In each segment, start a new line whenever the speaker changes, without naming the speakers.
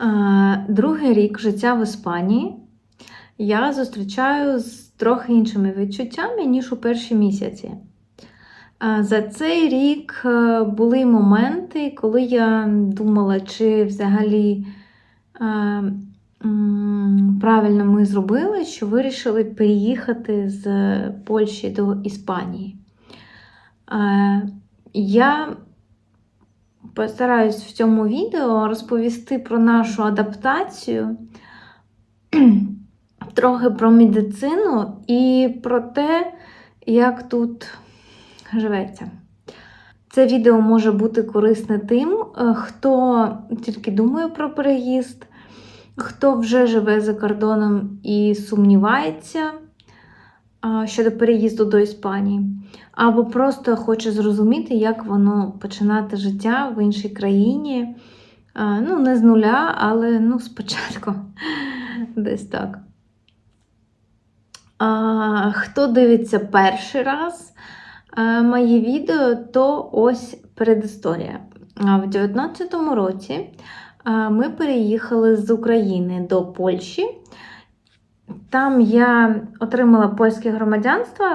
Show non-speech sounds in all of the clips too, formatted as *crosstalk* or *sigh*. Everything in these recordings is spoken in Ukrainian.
Е, Другий рік життя в Іспанії я зустрічаю з трохи іншими відчуттями, ніж у перші місяці. Е, За цей рік е, були моменти, коли я думала, чи взагалі правильно ми зробили, що вирішили переїхати з Польщі до Іспанії. Я постараюсь в цьому відео розповісти про нашу адаптацію, *clears throat* трохи про медицину і про те, як тут живеться. Це відео може бути корисне тим, е, хто тільки думає про переїзд, хто вже живе за кордоном і сумнівається щодо переїзду до Іспанії, або просто хоче зрозуміти, як воно починати життя в іншій країні. Ну, не з нуля, але ну, спочатку *laughs* десь так. Хто дивиться перший раз мої відео, то ось передісторія. В 2019 році ми переїхали з України до Польщі. Там я отримала польське громадянство,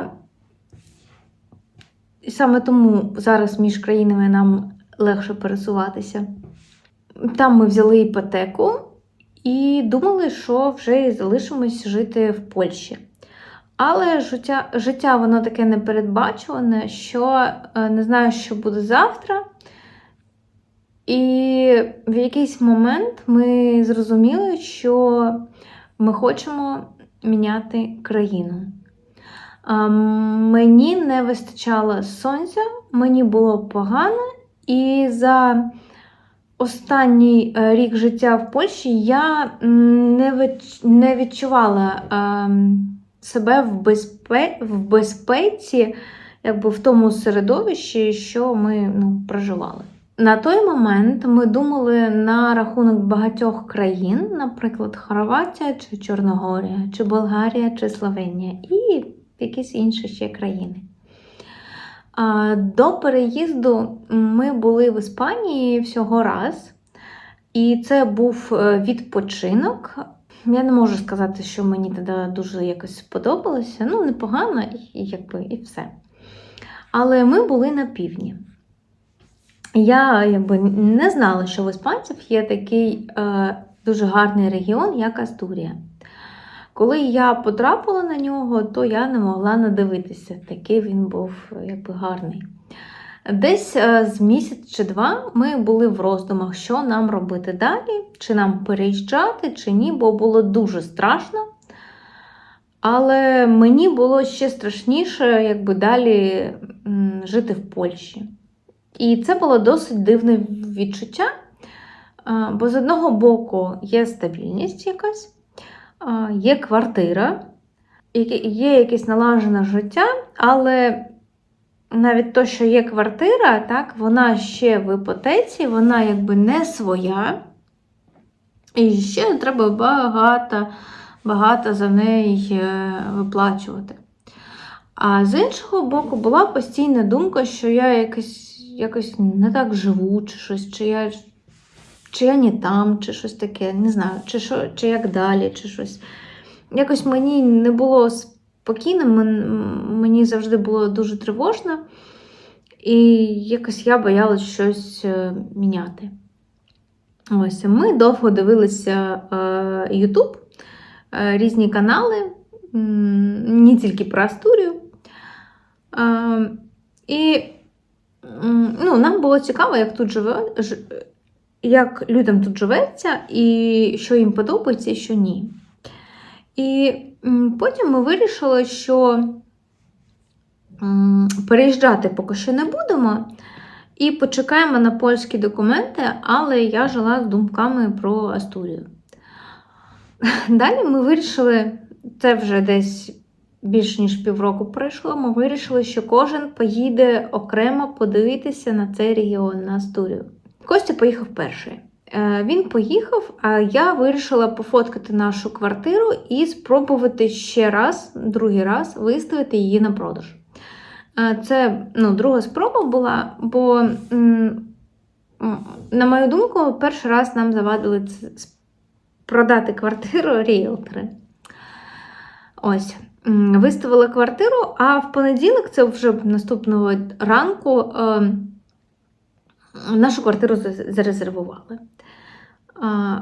і саме тому зараз між країнами нам легше пересуватися. Там ми взяли іпотеку і думали, що вже залишимось жити в Польщі. Але життя, життя воно таке непередбачуване, що е, не знаю, що буде завтра. І в якийсь момент ми зрозуміли, що ми хочемо міняти країну. Мені не вистачало сонця, мені було погано, і за останній е, рік життя в Польщі я не відчувала ем, себе в, безпе... в безпеці, якби в тому середовищі, що ми ну, проживали. На той момент ми думали на рахунок багатьох країн, наприклад, Хорватія чи Чорногорія, чи Болгарія, чи Словенія, і якісь інші ще країни. До переїзду ми були в Іспанії всього раз, і це був е, відпочинок. Я не можу сказати, що мені тоді дуже якось сподобалося. Ну, непогано, і, якби, і все. Але ми були на півдні. Я якби не знала, що в іспанців є такий е, дуже гарний регіон, як Астурія. Коли я потрапила на нього, то я не могла надивитися, такий він був якби гарний. Десь е, з місяць чи два ми були в роздумах, що нам робити далі, чи нам переїжджати, чи ні, бо було дуже страшно. Але мені було ще страшніше, якби далі жити в Польщі. І це було досить дивне відчуття, бо з одного боку є стабільність якась, є квартира, є- якесь налажене життя, але навіть то, що є квартира, так, вона ще в іпотеці, вона якби не своя. І ще треба багато, багато за неї е, виплачувати. А з іншого боку, була постійна думка, що я якось, якось не так живу, чи щось, чи я, чи я не там, чи щось таке, не знаю, чи, що, чи як далі, чи щось. Якось мені не було спокійно, мені завжди було дуже тривожно, і якось я боялась щось е, міняти. Ось, ми довго дивилися е, YouTube, е, різні канали, не тільки про Астурію. І ну, нам було цікаво, як тут живе, як людям тут живеться, і що їм подобається, і що ні. І потім ми вирішили, що переїжджати поки що не будемо. І почекаємо на польські документи, але я жила з думками про Астурію. *laughs* Далі ми вирішили, це вже десь більш ніж півроку пройшло, ми вирішили, що кожен поїде окремо подивитися на цей регіон, на Астурію. Костя поїхав перший. Е, Він поїхав, а я вирішила пофоткати нашу квартиру і спробувати ще раз, другий раз, виставити її на продаж. Е, Це ну, друга спроба була, бо на мою думку, перший раз нам завадили продати квартиру *laughs* ріелтори. Ось. Виставила квартиру, а в понеділок, це вже наступного ранку, е, нашу квартиру зарезервували.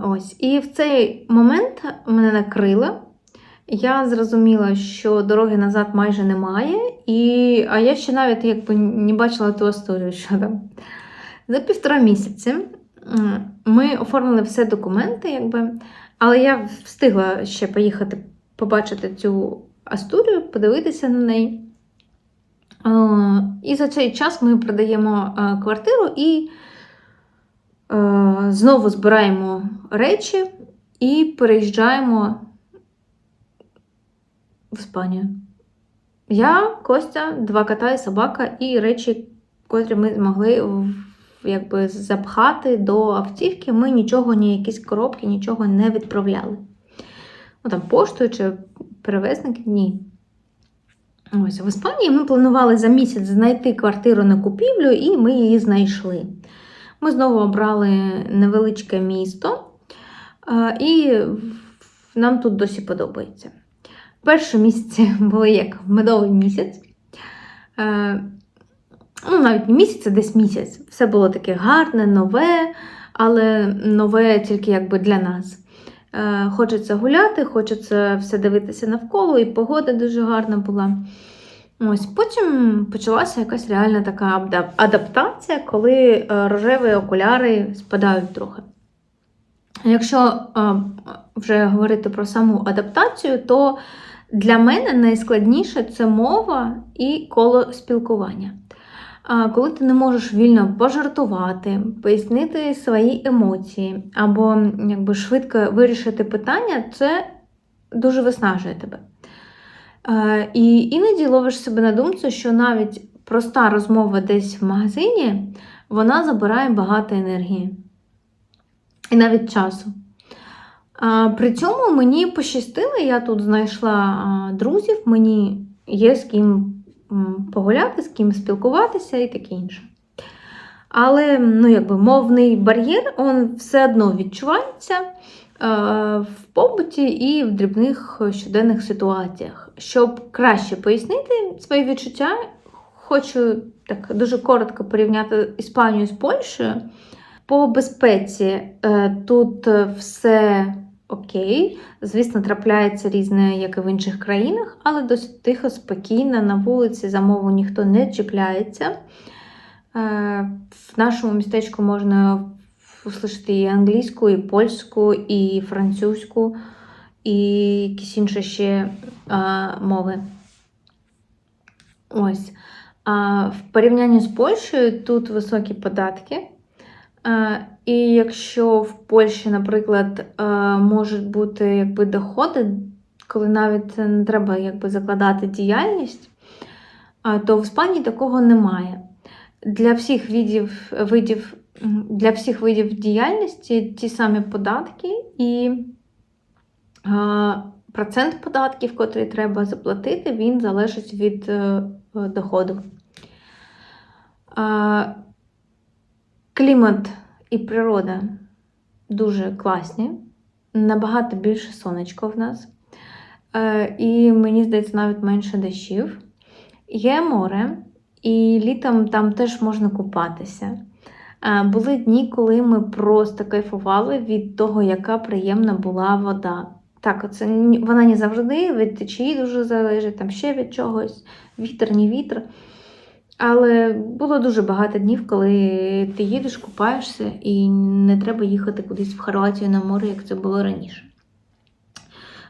Ось. І в цей момент мене накрило. Я зрозуміла, що дороги назад майже немає, і... а я ще навіть якби не бачила ту історію, що там. За півтора місяці ми оформили все документи, якби, але я встигла ще поїхати побачити цю історію, подивитися на неї. І за цей час ми продаємо квартиру і знову збираємо речі і переїжджаємо в Іспанію. Я, Костя, два кота і собака, і речі, котрі ми змогли якби, запхати до автівки. Ми нічого, ні якісь коробки, нічого не відправляли. Ну, там, поштою чи перевезники ні. Ось в Іспанії ми планували за місяць знайти квартиру на купівлю, і ми її знайшли. Ми знову обрали невеличке місто, і нам тут досі подобається. Перші місяці *laughs* були як медовий місяць. Ну, навіть не місяць, а десь місяць. Все було таке гарне, нове, але нове тільки якби для нас. Е, Хочеться гуляти, хочеться все дивитися навколо, і погода дуже гарна була. Ось Потім почалася якась реальна така адаптація, коли е, рожеві окуляри спадають трохи. Якщо е, вже говорити про саму адаптацію, то для мене найскладніше це мова і коло спілкування. Коли ти не можеш вільно пожартувати, пояснити свої емоції або якби, швидко вирішити питання, це дуже виснажує тебе. І іноді ловиш себе на думці, що навіть проста розмова десь в магазині вона забирає багато енергії і навіть часу. При цьому мені пощастило, я тут знайшла друзів, мені є з ким погуляти, з ким спілкуватися і таке інше. Але ну, якби, мовний бар'єр він все одно відчувається е, в побуті і в дрібних щоденних ситуаціях. Щоб краще пояснити свої відчуття, хочу так дуже коротко порівняти Іспанію з Польщею. По безпеці е, тут е, все окей. Звісно, трапляється різне, як і в інших країнах, але досить тихо, спокійно, на вулиці за мову ніхто не чіпляється. Е, В нашому містечку можна услышати і англійську, і польську, і французьку, і якісь інші ще е, мови. Ось. В порівнянні з Польщею тут високі податки. І якщо в Польщі, наприклад, можуть бути якби, доходи, коли навіть не треба якби, закладати діяльність, то в Іспанії такого немає. Для всіх видів, видів, для всіх видів діяльності ті самі податки і процент податків, котрий треба заплатити, він залежить від е, доходу. Клімат і природа дуже класні, набагато більше сонечко в нас. Е, І мені здається, навіть менше дощів. Є море, і літом там теж можна купатися. Е, Були дні, коли ми просто кайфували від того, яка приємна була вода. Так, це вона не завжди від течії дуже залежить, там ще від чогось, вітер, не вітер. Але було дуже багато днів, коли ти їдеш, купаєшся, і не треба їхати кудись в Хорватію на море, як це було раніше.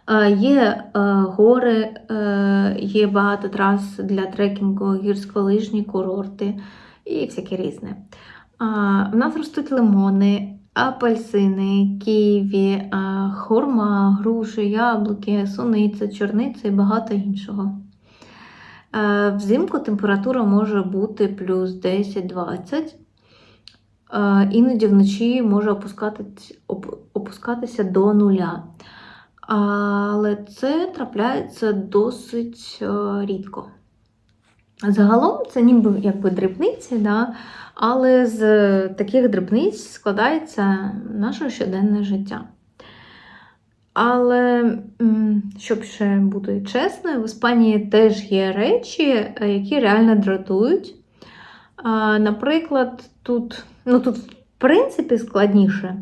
Е, Є е, гори, е, є багато трас для трекінгу, гірськолижні курорти і всяке різне. В нас ростуть лимони, апельсини, ківі, хурма, груші, яблуки, суниця, чорниця і багато іншого. Е, Взимку температура може бути плюс 10-20. Е, Іноді вночі може опускатися до нуля. Але це трапляється досить е, рідко. Загалом це ніби якби дрібниці, да? але з таких дрібниць складається наше щоденне життя. Але, щоб ще бути чесною, в Іспанії теж є речі, е, які реально дратують. Наприклад, тут, ну тут, в принципі, складніше,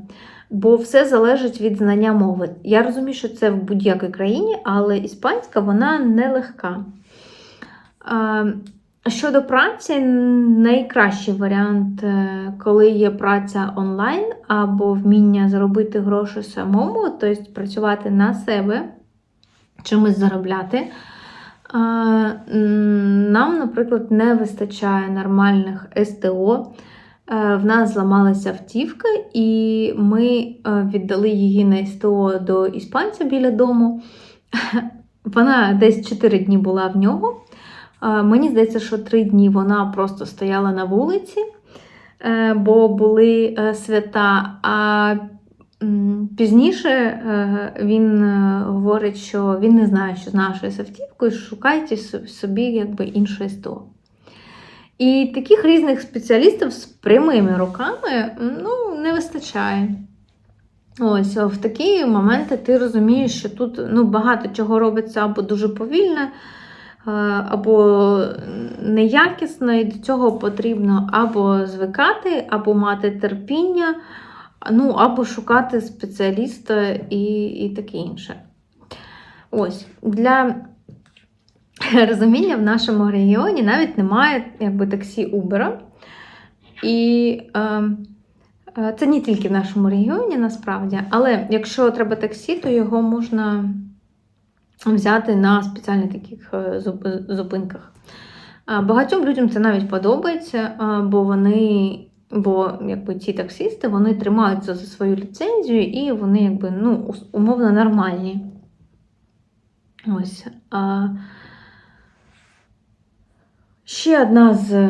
бо все залежить від знання мови. Я розумію, що це в будь-якій країні, але іспанська вона нелегка. Щодо праці, найкращий варіант, е, коли є праця онлайн або вміння заробити гроші самому, тобто працювати на себе, чимось заробляти. Нам, наприклад, не вистачає нормальних СТО. Е, В нас зламалася автівка, і ми е, віддали її на СТО до іспанця біля дому. *laughs* Вона десь 4 дні була в нього. Мені здається, що 3 дні вона просто стояла на вулиці, е, бо були е, свята. А пізніше е, він говорить, що він не знає, що з нашою автівкою, шукайте собі якби інше СТО. І таких різних спеціалістів з прямими руками ну, не вистачає. Ось, в такі моменти ти розумієш, що тут ну, багато чого робиться або дуже повільно, або неякісно, і до цього потрібно або звикати, або мати терпіння, ну, або шукати спеціаліста і, і таке інше. Ось, для *laughs* розуміння в нашому регіоні навіть немає якби, таксі Uber. І е, е, це не тільки в нашому регіоні, насправді, але якщо треба таксі, то його можна взяти на спеціальних таких е, зупинках. Багатьом людям це навіть подобається, бо вони, бо якби ці таксисти вони тримаються за свою ліцензію і вони якби ну, умовно нормальні. Ось. А, ще одна з,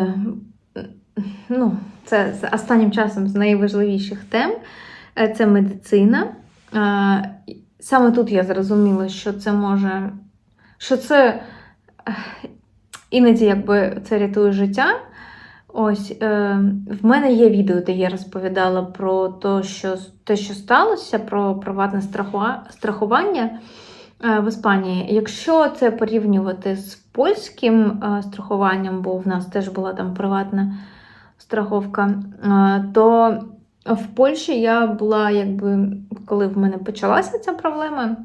ну, це з останнім часом з найважливіших тем е, це медицина. Саме тут я зрозуміла, що це може, що це іноді якби це рятує життя. Ось е, в мене є відео, де я розповідала про те, що, те, що сталося, про приватне страхува- страхування е, в Іспанії. Якщо це порівнювати з польським е, страхуванням, бо в нас теж була там приватна страховка, е, то в Польщі я була, якби, коли в мене почалася ця проблема,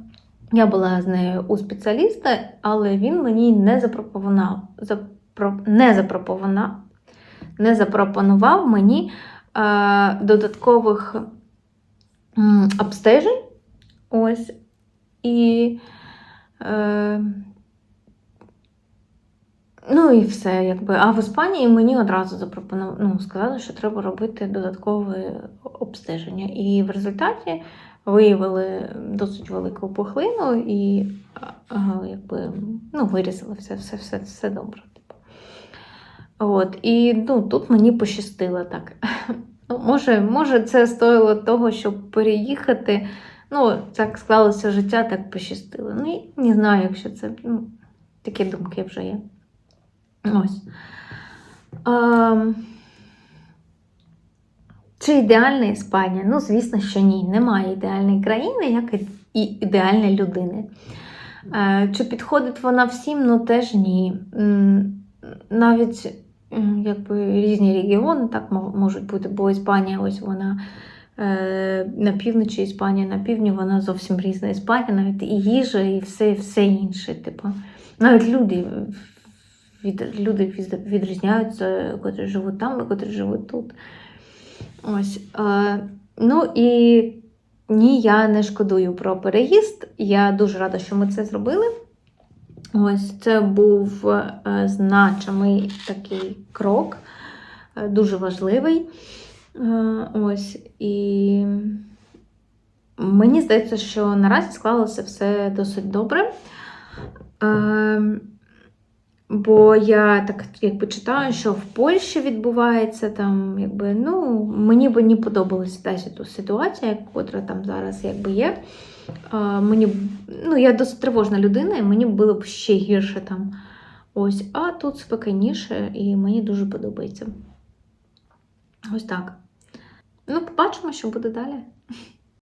я була з нею у спеціаліста, але він мені не запропонував, запро, не запропонував, не запропонував мені е, додаткових м, обстежень. Ось. І е, Ну і все, якби. А в Іспанії мені одразу запропонували, ну, сказали, що треба робити додаткове обстеження. І в результаті виявили досить велику пухлину і якби, ну, вирізали все, все, все, все добре. Типу. От, і ну, тут мені пощастило так. *laughs* Ну, може, може, це стоїло того, щоб переїхати. Ну, так склалося життя, так пощастило. Ну, і не знаю, якщо це ну, такі думки вже є. Ось. Ем, Чи ідеальна Іспанія? Ну, звісно, що ні. Немає ідеальної країни, як і ідеальної людини. Е, Чи підходить вона всім? Ну теж ні. Навіть якби різні регіони так можуть бути, бо Іспанія, ось вона е, на півночі Іспанія, на півдні вона зовсім різна. Іспанія, навіть і їжа, і все, все інше. Типу. Навіть люди від, люди відрізняються, котрі живуть там, і котрі живуть тут. Ось. Е, ну і ні, я не шкодую про переїзд. Я дуже рада, що ми це зробили. Ось це був е, значимий такий крок, е, дуже важливий. Е, ось. І мені здається, що наразі склалося все досить добре. Е, Бо я так якби читаю, що в Польщі відбувається там, якби, ну, мені б не подобалася ситу- ситуація, яка там зараз якби є. А, мені, ну, я досить тривожна людина, і мені було б ще гірше там Ось, а тут спокійніше і мені дуже подобається. Ось так. Ну, побачимо, що буде далі.